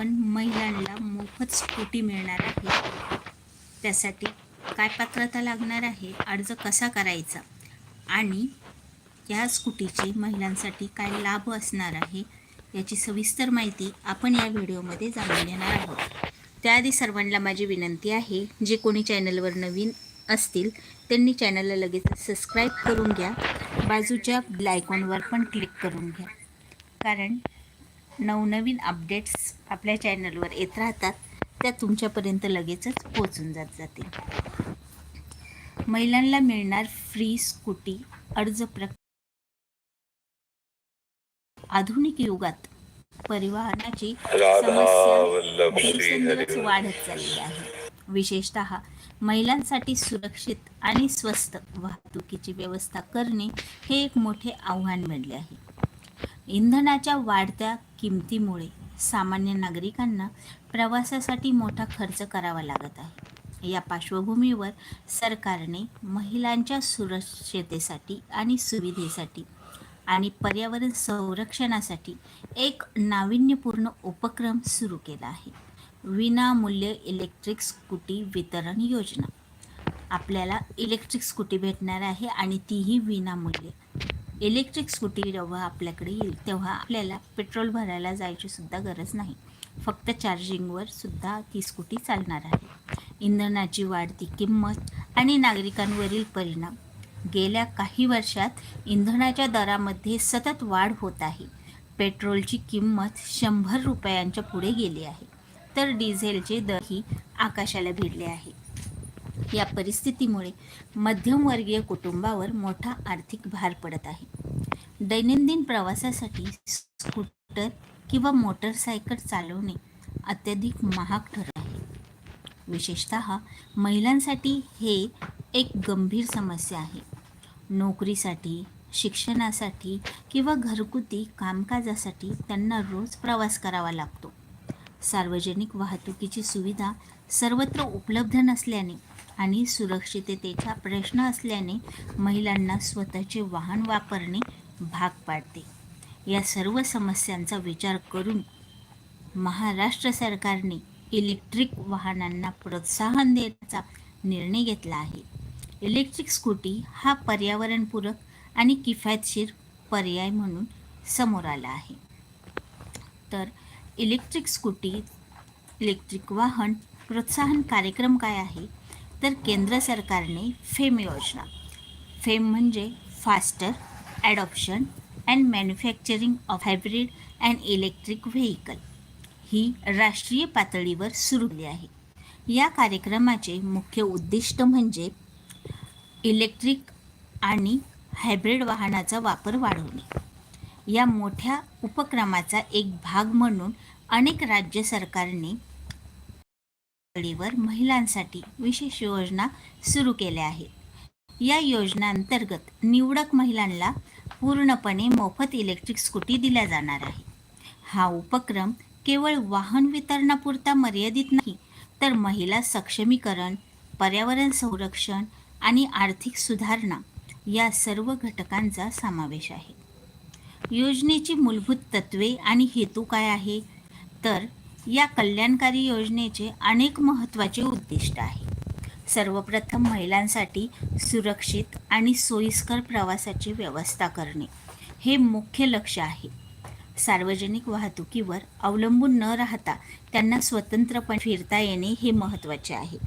आपण महिलांना मोफत स्कूटी मिळणार आहे. त्यासाठी काय पात्रता लागणार आहे? अर्ज कसा करायचा? आणि या स्कूटीचे महिलांसाठी काय लाभ असणार आहे? याची सविस्तर माहिती आपण या व्हिडिओमध्ये जाणून घेणार आहोत. त्याआधी सर्वांना माझी विनंती आहे जे कोणी चॅनलवर नवीन असतील त्यांनी चॅनलला लगेच सबस्क्राईब करून घ्या. बाजूच्या आयकॉनवर पण क्लिक करून घ्या. कारण नवनवीन अपडेट्स आपल्या चॅनलवर येत राहतात त्या तुमच्यापर्यंत लगेचच पोचून जात जातील. महिलांना मिळणार फ्री स्कूटी अर्ज प्र आधुनिक युगात परिवहनाची समस्या वाढत चालली आहे. विशेषतः महिलांसाठी सुरक्षित आणि स्वस्त वाहतुकीची व्यवस्था करणे हे एक मोठे आव्हान बनले आहे. इंधनाच्या वाढत्या किमतीमुळे सामान्य नागरिकांना प्रवासासाठी मोठा खर्च करावा लागत आहे. या पार्श्वभूमीवर सरकारने महिलांच्या सुरक्षतेसाठी आणि सुविधेसाठी आणि पर्यावरण संरक्षणासाठी एक नाविन्यपूर्ण उपक्रम सुरू केला आहे. विनामूल्य इलेक्ट्रिक स्कूटी वितरण योजना. आपल्याला इलेक्ट्रिक स्कूटी भेटणार आहे आणि तीही विनामूल्य. इलेक्ट्रिक स्कूटी जेव्हा आपल्याकडे येईल तेव्हा आपल्याला पेट्रोल भरायला जायची सुद्धा गरज नाही. फक्त चार्जिंगवर सुद्धा ती स्कूटी चालणार आहे. इंधनाची वाढती किंमत आणि नागरिकांवरील परिणाम. गेल्या काही वर्षात इंधनाच्या दरामध्ये सतत वाढ होत आहे. पेट्रोलची किंमत शंभर रुपयांच्या पुढे गेली आहे. तर डिझेलचे दरही आकाशाला भिडले आहे. या परिस्थितीमुळे मध्यमवर्गीय कुटुंबावर मोठा आर्थिक भार पडत आहे. दैनंदिन प्रवासासाठी स्कूटर किंवा मोटरसायकल चालवणे अत्यधिक महाग ठरत आहे. विशेषत महिलांसाठी हे एक गंभीर समस्या आहे. नोकरीसाठी शिक्षणासाठी किंवा घरगुती कामकाजासाठी त्यांना रोज प्रवास करावा लागतो. सार्वजनिक वाहतुकीची सुविधा सर्वत्र उपलब्ध नसल्याने आणि सुरक्षिततेचा प्रश्न असल्याने महिलांना स्वतःचे वाहन वापरणे भाग पाडते. या सर्व समस्यांचा विचार करून महाराष्ट्र सरकारने इलेक्ट्रिक वाहनांना प्रोत्साहन देण्याचा निर्णय घेतला आहे. इलेक्ट्रिक स्कूटी हा पर्यावरणपूरक आणि किफायतशीर पर्याय म्हणून समोर आला आहे. तर इलेक्ट्रिक स्कूटी इलेक्ट्रिक वाहन प्रोत्साहन कार्यक्रम काय आहे? तर केंद्र सरकारने फेम योजना. फेम म्हणजे faster adoption and manufacturing of hybrid and electric vehicle ही राष्ट्रीय पातळीवर सुरू केली आहे. या कार्यक्रमाचे मुख्य उद्दिष्ट म्हणजे इलेक्ट्रिक आणि हायब्रिड वाहनाचा वापर वाढवणे. या मोठ्या उपक्रमाचा एक भाग म्हणून अनेक राज्य सरकारने महिलांसाठी विशेष योजना सुरू केल्या आहेत. या योजनांतर्गत निवडक महिलांना पूर्णपणे मोफत इलेक्ट्रिक स्कूटी दिल्या जाणार आहे. हा उपक्रम केवळ वाहन वितरणापुरता मर्यादित नाही तर महिला सक्षमीकरण पर्यावरण संरक्षण आणि आर्थिक सुधारणा या सर्व घटकांचा समावेश आहे. योजनेची मूलभूत तत्वे आणि हेतू काय आहे? तर या कल्याणकारी योजनेचे अनेक महत्त्वाचे उद्दिष्ट आहे. सर्वप्रथम महिलांसाठी सुरक्षित आणि सोयीस्कर प्रवासाची व्यवस्था करणे. हे मुख्य लक्ष आहे. सार्वजनिक वाहतुकीवर अवलंबून न राहता त्यांना स्वतंत्रपणे फिरता येणे हे महत्त्वाचे आहे.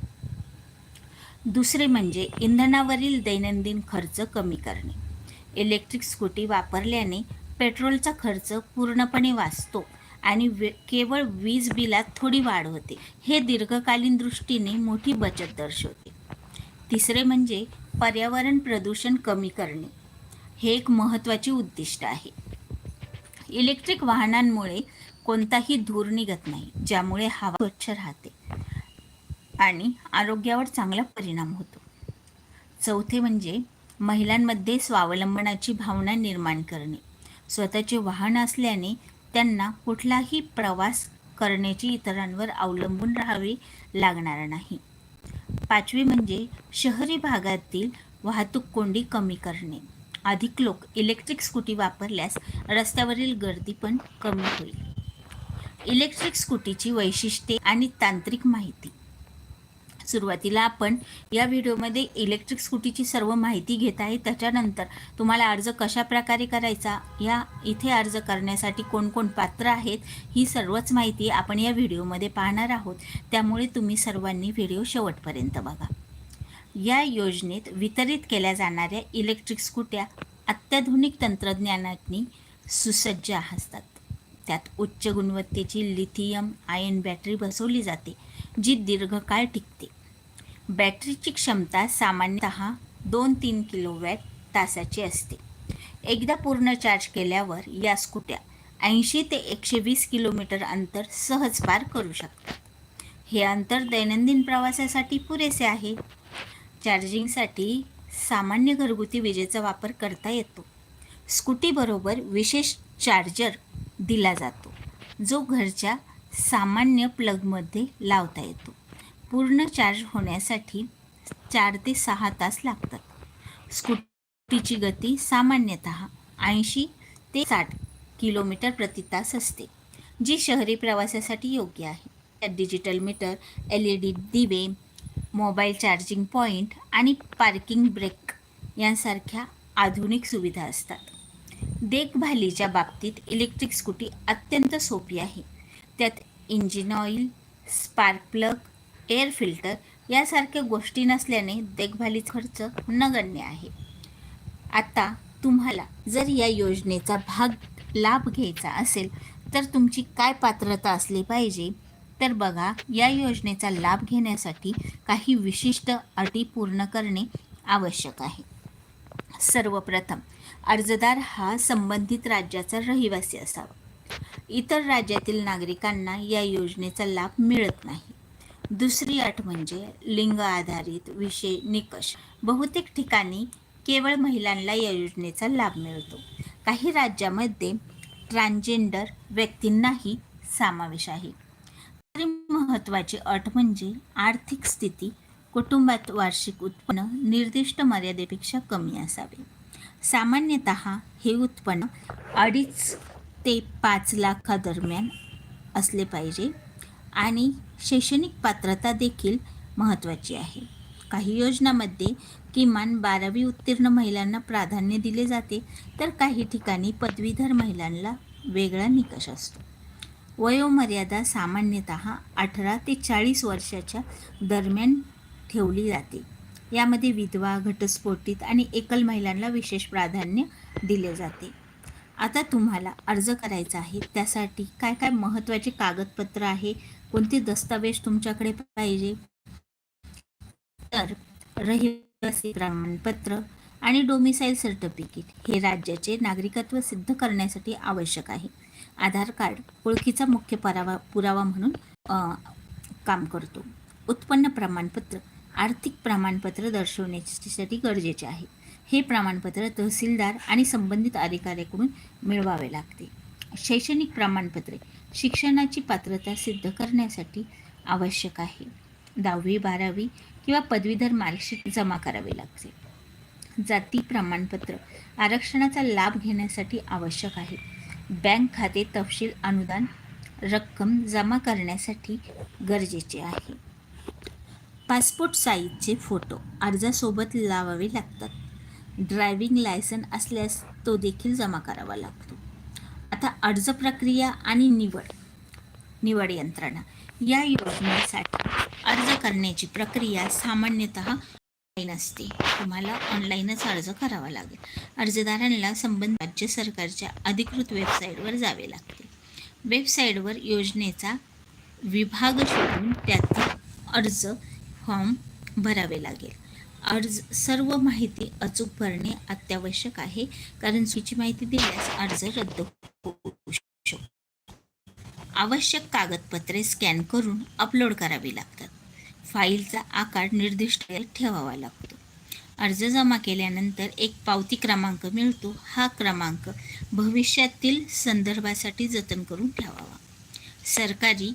दुसरे म्हणजे इंधनावरील दैनंदिन खर्च कमी करणे. इलेक्ट्रिक स्कूटी वापरल्याने पेट्रोलचा खर्च पूर्णपणे वाचतो आणि वे केवळ वीज बिलात थोडी वाढ होते. हे दीर्घकालीन दृष्टीने मोठी बचत दर्शवते. तिसरे म्हणजे पर्यावरण प्रदूषण कमी करणे. हे एक महत्त्वाचे उद्दिष्ट आहे. इलेक्ट्रिक वाहनांमुळे कोणताही धूर निघत नाही ज्यामुळे हवा स्वच्छ राहते आणि आरोग्यावर चांगला परिणाम होतो. चौथे म्हणजे महिलांमध्ये स्वावलंबनाची भावना निर्माण करणे. स्वतःचे वाहन असल्याने त्यांना कुठलाही प्रवास करण्याची इतरांवर अवलंबून राहावे लागणार नाही. पाचवी म्हणजे शहरी भागातील वाहतूक कोंडी कमी करणे. अधिक लोक इलेक्ट्रिक स्कूटी वापरल्यास रस्त्यावरील गर्दी पण कमी होईल. इलेक्ट्रिक स्कूटीची वैशिष्ट्ये आणि तांत्रिक माहिती. सुरुवातीला आपण या व्हिडिओमध्ये इलेक्ट्रिक स्कूटीची सर्व माहिती घेत आहे. त्याच्यानंतर तुम्हाला अर्ज कशा प्रकारे करायचा या इथे अर्ज करण्यासाठी कोणकोण पात्र आहेत ही सर्वच माहिती आपण या व्हिडिओमध्ये पाहणार आहोत. त्यामुळे तुम्ही सर्वांनी व्हिडिओ शेवटपर्यंत बघा. या योजनेत वितरित केल्या जाणाऱ्या इलेक्ट्रिक स्कूट्या अत्याधुनिक तंत्रज्ञानाने सुसज्ज असतात. त्यात उच्च गुणवत्तेची लिथियम आयन बॅटरी बसवली जाते जी दीर्घकाळ टिकते. बॅटरीची क्षमता सामान्यतः दोन तीन किलोवॅट तासाची असते. एकदा पूर्ण चार्ज केल्यावर या स्कूट्या ऐंशी ते एकशे वीस किलोमीटर अंतर सहज पार करू शकतात. हे अंतर दैनंदिन प्रवासासाठी पुरेसे आहे. चार्जिंगसाठी सामान्य घरगुती विजेचा वापर करता येतो. स्कूटीबरोबर विशेष चार्जर दिला जातो जो घरच्या सामान्य प्लगमध्ये लावता येतो. पूर्ण चार्ज होण्यासाठी चार ते सहा तास लागतात. स्कूटीची गती सामान्यतः ऐंशी ते साठ किलोमीटर प्रति तास असते जी शहरी प्रवासासाठी योग्य आहे. त्यात digital meter L E D दिवे मोबाईल चार्जिंग पॉईंट आणि पार्किंग ब्रेक यांसारख्या आधुनिक सुविधा असतात. देखभालीच्या बाबतीत इलेक्ट्रिक स्कूटी अत्यंत सोपी आहे. त्यात engine oil spark plug air filter यासारख्या गोष्टी नसल्याने देखभालीचा खर्च नगण्य आहे. आता तुम्हाला जर या योजनेचा भाग लाभ घ्यायचा असेल तर तुमची काय पात्रता असली पाहिजे? तर बघा या योजनेचा लाभ घेण्यासाठी काही विशिष्ट अटी पूर्ण करणे आवश्यक आहे. सर्वप्रथम अर्जदार हा संबंधित राज्याचा रहिवासी असावा. इतर राज्यातील नागरिकांना या योजनेचा लाभ मिळत नाही. दुसरी अट म्हणजे लिंग आधारित विषय निकष. बहुतेक ठिकाणी केवळ महिलांना या योजनेचा लाभ मिळतो. काही राज्यामध्ये ट्रान्सजेंडर व्यक्तींनाही समावेश आहे. तरी महत्त्वाची अट म्हणजे आर्थिक स्थिती कुटुंबात वार्षिक उत्पन्न निर्दिष्ट मर्यादेपेक्षा कमी असावे. सामान्यतः हे उत्पन्न अडीच ते पाच लाखादरम्यान असले पाहिजे. आणि शैक्षणिक पात्रता देखील महत्त्वाची आहे. काही योजनांमध्ये किमान बारावी उत्तीर्ण महिलांना प्राधान्य दिले जाते तर काही ठिकाणी पदवीधर महिलांना वेगळा निकष असतो. वयोमर्यादा सामान्यतः अठरा ते चाळीस वर्षाच्या दरम्यान ठेवली जाते. यामध्ये विधवा घटस्फोटित आणि एकल महिलांना विशेष प्राधान्य दिले जाते. आता तुम्हाला अर्ज करायचा आहे त्यासाठी काय काय महत्त्वाचे कागदपत्र आहे कोणते दस्तावेज तुमच्याकडे पाहिजे? तर रहिवासी प्रमाणपत्र आणि डोमिसाईल सर्टिफिकेट हे राज्याचे नागरिकत्व सिद्ध करण्यासाठी आवश्यक आहे. आधार कार्ड ओळखीचा मुख्य पुरावा पुरावा म्हणून काम करतो. उत्पन्न प्रमाणपत्र आर्थिक प्रमाणपत्र दर्शवण्यासाठी गरजेचे आहे. हे प्रमाणपत्र तहसीलदार आणि संबंधित अधिकाऱ्याकडून मिळवावे लागते. शैक्षणिक प्रमाणपत्रे शिक्षणाची पात्रता सिद्ध करण्यासाठी आवश्यक आहे. दहावी बारावी किंवा पदवीधर मार्कशीट जमा करावे लागते. जाती प्रमाणपत्र आरक्षणाचा लाभ घेण्यासाठी आवश्यक आहे. बँक खाते तपशील अनुदान रक्कम जमा करण्यासाठी गरजेचे आहे. पासपोर्ट साईजचे फोटो अर्जासोबत लावावे लागतात. ड्रायव्हिंग लायसन असल्यास तो देखील जमा करावा लागतो. आता अर्ज प्रक्रिया आणि निवड निवड यंत्रणा. या योजनेसाठी अर्ज करण्याची प्रक्रिया सामान्यतः ऑनलाईन असते. तुम्हाला ऑनलाईनच अर्ज करावा लागेल. अर्जदारांना संबंध राज्य सरकारच्या अधिकृत वेबसाईटवर जावे लागते. वेबसाईटवर योजनेचा विभाग शोधून त्यातील अर्ज फॉर्म भरावे लागेल. अर्ज सर्व माहिती अचूक भरणे अत्यावश्यक आहे कारण चुकीची माहिती दिल्यास अर्ज रद्द होऊ शकतो. आवश्यक कागदपत्रे स्कॅन करून अपलोड करावी लागतात. फाईलचा आकार निर्दिष्ट ठेवावा लागतो. अर्ज जमा केल्यानंतर एक पावती क्रमांक मिळतो. हा क्रमांक भविष्यातील संदर्भासाठी जतन करून ठेवावा. सरकारी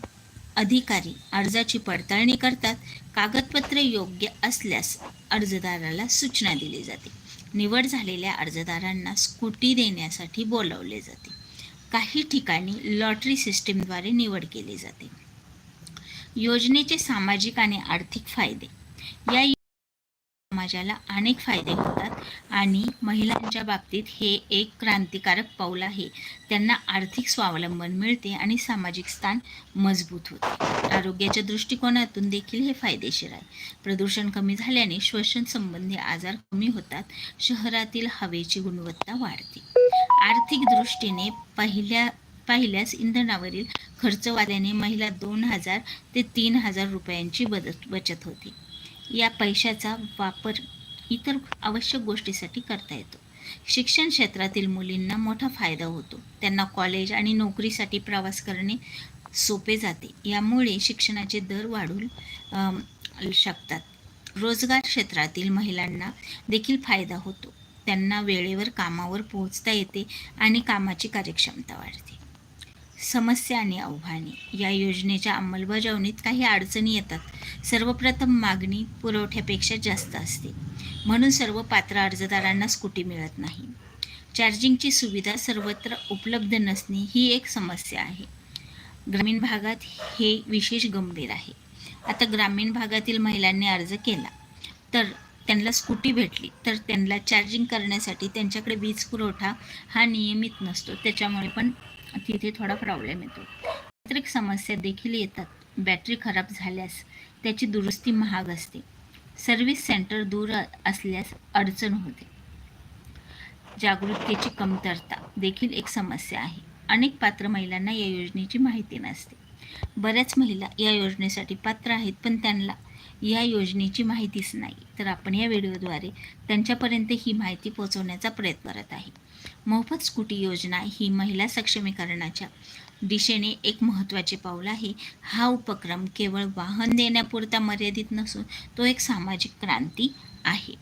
अधिकारी अर्जाची पडताळणी करतात. कागदपत्रे योग्य असल्यास अर्जदाराला सूचना दिली जाते. निवड झालेल्या अर्जदारांना स्कूटी देण्यासाठी बोलावले जाते. काही ठिकाणी लॉटरी सिस्टीमद्वारे निवड केली जाते. योजनेचे सामाजिक आणि आर्थिक फायदे. या समाजाला अनेक फायदे होतात आणि महिलांच्या बाबतीत हे एक क्रांतिकारक पाऊल आहे. त्यांना आर्थिक स्वावलंबन मिळते आणि सामाजिक स्थान मजबूत होते. आरोग्याच्या दृष्टिकोनातून देखील हे फायदेशीर आहे. प्रदूषण कमी झाल्याने श्वसन संबंधी आजार कमी होतात. शहरातील हवेची गुणवत्ता वाढते. आर्थिक दृष्टीने पहिल्या पाहिल्यास इंधनावरील खर्च वाढल्याने महिला दोन हजार ते तीन हजार रुपयांची बदत बचत होते. या पैशाचा वापर इतर आवश्यक गोष्टीसाठी करता येतो. शिक्षण क्षेत्रातील मुलींना मोठा फायदा होतो. त्यांना कॉलेज आणि नोकरीसाठी प्रवास करणे सोपे जाते. यामुळे शिक्षणाचे दर वाढू शकतात. रोजगार क्षेत्रातील महिलांना देखील फायदा होतो. त्यांना वेळेवर कामावर पोहोचता येते आणि कामाची कार्यक्षमता वाढते. समस्या आणि आव्हाने. या योजनेच्या अंमलबजावणीत काही अडचणी येतात. सर्वप्रथम मागणी पुरवठ्यापेक्षा जास्त असते. म्हणून सर्व पात्र अर्जदारांना स्कूटी मिळत नाही. चार्जिंगची सुविधा सर्वत्र उपलब्ध नसणे ही एक समस्या आहे. ग्रामीण भागात हे विशेष गंभीर आहे. आता ग्रामीण भागातील महिलांनी अर्ज केला. तर त्यांना स्कूटी भेटली. तर त्यांना चार्जिंग करण्यासाठी त्यांच्याकडे वीज पुरवठा हा नियमित नसतो. त्याच्यामुळे पण तिथे थोडा प्रॉब्लेम येतो. तांत्रिक समस्या देखील येतात. बॅटरी खराब झाल्यास त्याची दुरुस्ती महाग असते. सर्व्हिस सेंटर दूर असल्यास अडचण होते. जागरूकतेची कमतरता देखील एक समस्या आहे. अनेक पात्र महिलांना या योजनेची माहिती नसते. बऱ्याच महिला या योजनेसाठी पात्र आहेत पण त्यांना या योजनेची माहितीच नाही. तर आपण या व्हिडिओद्वारे त्यांच्यापर्यंत ही माहिती पोहोचवण्याचा प्रयत्न करत आहे. मोफत स्कूटी योजना ही महिला सक्षमीकरणाच्या दिशेने एक महत्त्वाचे पाऊल आहे. हा उपक्रम केवळ वाहन देण्यापुरता मर्यादित नसून तो एक सामाजिक क्रांती आहे.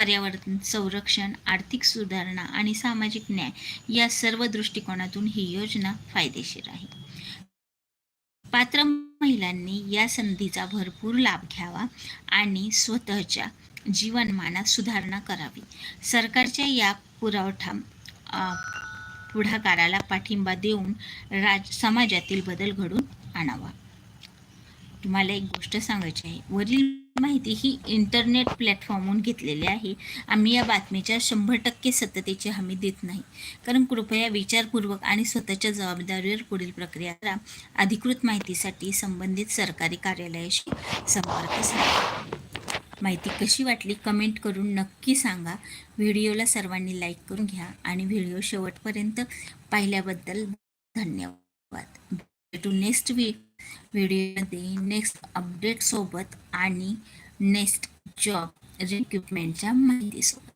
पर्यावरण संरक्षण आर्थिक सुधारणा आणि सामाजिक न्याय या सर्व दृष्टिकोनातून ही योजना फायदेशीर आहे. पात्र महिलांनी या संधीचा भरपूर लाभ घ्यावा आणि स्वतःच्या जीवनमानात सुधारणा करावी. सरकारच्या या पुरवठा पुढाकाराला पाठिंबा देऊन राज समाजातील बदल घडून आणावा. तुम्हाला एक गोष्ट सांगायची आहे. वरील माहिती ही इंटरनेट प्लॅटफॉर्महून घेतलेली आहे. आम्ही या बातमीच्या शंभर टक्के सत्यतेची हमी देत नाही. कारण कृपया विचारपूर्वक आणि स्वतःच्या जबाबदारीवर पुढील प्रक्रिया करा. अधिकृत माहितीसाठी संबंधित सरकारी कार्यालयाशी संपर्क साधा. माहिती कशी वाटली कमेंट करून नक्की सांगा. व्हिडिओला सर्वांनी लाईक करून घ्या आणि व्हिडिओ शेवटपर्यंत पाहिल्याबद्दल धन्यवाद. भेटू नेक्स्ट वी व्हिडिओमध्ये नेक्स्ट अपडेटसोबत आणि नेक्स्ट जॉब रिक्रुटमेंटच्या माहितीसोबत.